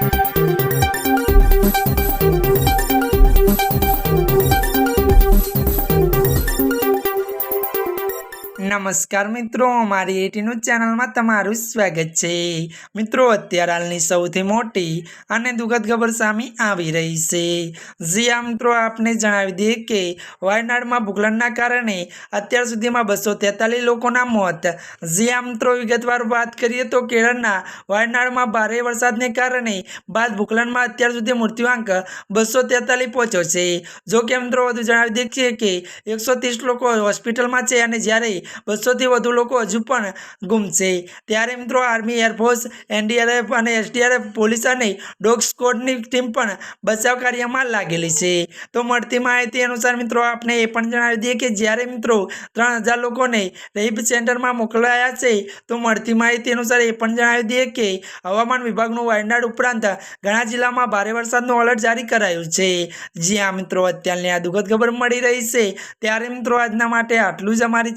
Thank you. નમસ્કાર મિત્રો મારી એટીનું ચેનલમાં તમારું સ્વાગત છે. મિત્રો, અત્યારે હાલની સૌથી મોટી અને દુઃખદ ખબર સામે આવી રહી છે. જ્યાં મિત્રો, આપને જણાવી દઈએ કે વાયનાડમાં ભૂખલનના કારણે અત્યાર સુધીમાં બસો તેતાલીસ લોકોના મોત. જ્યાં મિત્રો, વિગતવાર વાત કરીએ તો કેરળના વાયનાડમાં ભારે વરસાદને કારણે બાદ ભૂખલનમાં અત્યાર સુધી મૃત્યુઆંક બસો તેતાલીસ પહોંચ્યો છે. જો કે, મિત્રો, વધુ જણાવી દઈએ કે એકસો ત્રીસ લોકો હોસ્પિટલમાં છે અને જ્યારે બસોથી વધુ લોકો હજુ પણ ગુમ છે ત્યારે મિત્રો આર્મી એરફોર્સ એનડીઆરએફ અને એસડીઆરએફ પોલીસ અને ડોગ સ્કોડની ટીમ પણ બચાવ કાર્યમાં લાગેલી છે. તો મળતી માહિતી અનુસાર મિત્રો આપણે એ પણ જણાવી દઈએ કે જ્યારે મિત્રો ત્રણ હજાર લોકોને રેપ સેન્ટરમાં મોકલાયા છે, તો મળતી માહિતી અનુસાર એ પણ જણાવી દઈએ કે હવામાન વિભાગનું વાયનાડ ઉપરાંત ઘણા જિલ્લામાં ભારે વરસાદનું એલર્ટ જારી કરાયું છે. જ્યાં મિત્રો અત્યારની આ દુઃખદ ખબર મળી રહી છે, ત્યારે મિત્રો આજના માટે આટલું જ અમારી